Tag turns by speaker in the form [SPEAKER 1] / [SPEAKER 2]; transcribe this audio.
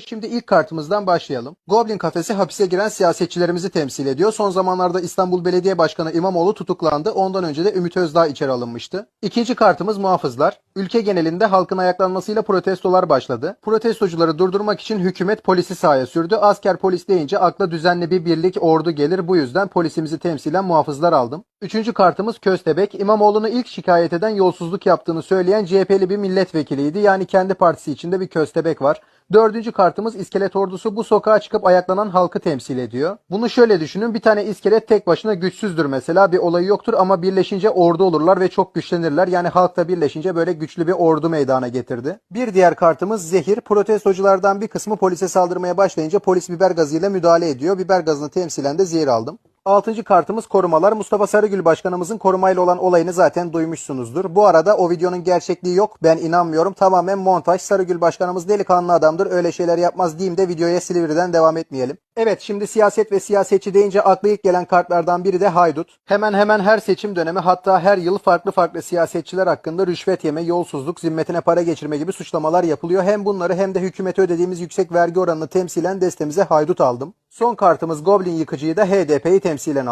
[SPEAKER 1] Şimdi ilk kartımızdan başlayalım. Goblin kafesi hapise giren siyasetçilerimizi temsil ediyor. Son zamanlarda İstanbul Belediye Başkanı İmamoğlu tutuklandı. Ondan önce de Ümit Özdağ içeri alınmıştı. İkinci kartımız muhafızlar. Ülke genelinde halkın ayaklanmasıyla protestolar başladı. Protestocuları durdurmak için hükümet polisi sahaya sürdü. Asker polis deyince akla düzenli bir birlik ordu gelir. Bu yüzden polisimizi temsilen muhafızlar aldım. Üçüncü kartımız Köstebek. İmamoğlu'nu ilk şikayet eden yolsuzluk yaptığını söyleyen CHP'li bir milletvekiliydi. Yani kendi partisi içinde bir köstebek var. Dördüncü kartımız iskelet ordusu bu sokağa çıkıp ayaklanan halkı temsil ediyor. Bunu şöyle düşünün bir tane iskelet tek başına güçsüzdür mesela bir olayı yoktur ama birleşince ordu olurlar ve çok güçlenirler. Yani halk da birleşince böyle güçlü bir ordu meydana getirdi. Bir diğer kartımız zehir. Protestoculardan bir kısmı polise saldırmaya başlayınca polis biber gazıyla müdahale ediyor. Biber gazını temsilen de zehir aldım. Altıncı kartımız korumalar. Mustafa Sarıgül Başkanımızın korumayla olan olayını zaten duymuşsunuzdur. Bu arada o videonun gerçekliği yok. Ben inanmıyorum. Tamamen montaj. Sarıgül Başkanımız delikanlı adamdır. Öyle şeyler yapmaz diyeyim de videoya Silivri'den devam etmeyelim. Evet şimdi siyaset ve siyasetçi deyince akla ilk gelen kartlardan biri de haydut. Hemen hemen her seçim dönemi hatta her yıl farklı farklı siyasetçiler hakkında rüşvet yeme, yolsuzluk, zimmetine para geçirme gibi suçlamalar yapılıyor. Hem bunları hem de hükümete ödediğimiz yüksek vergi oranını temsilen destemize haydut aldım. Son kartımız Goblin yıkıcıyı da HDP'yi temsilen aldım.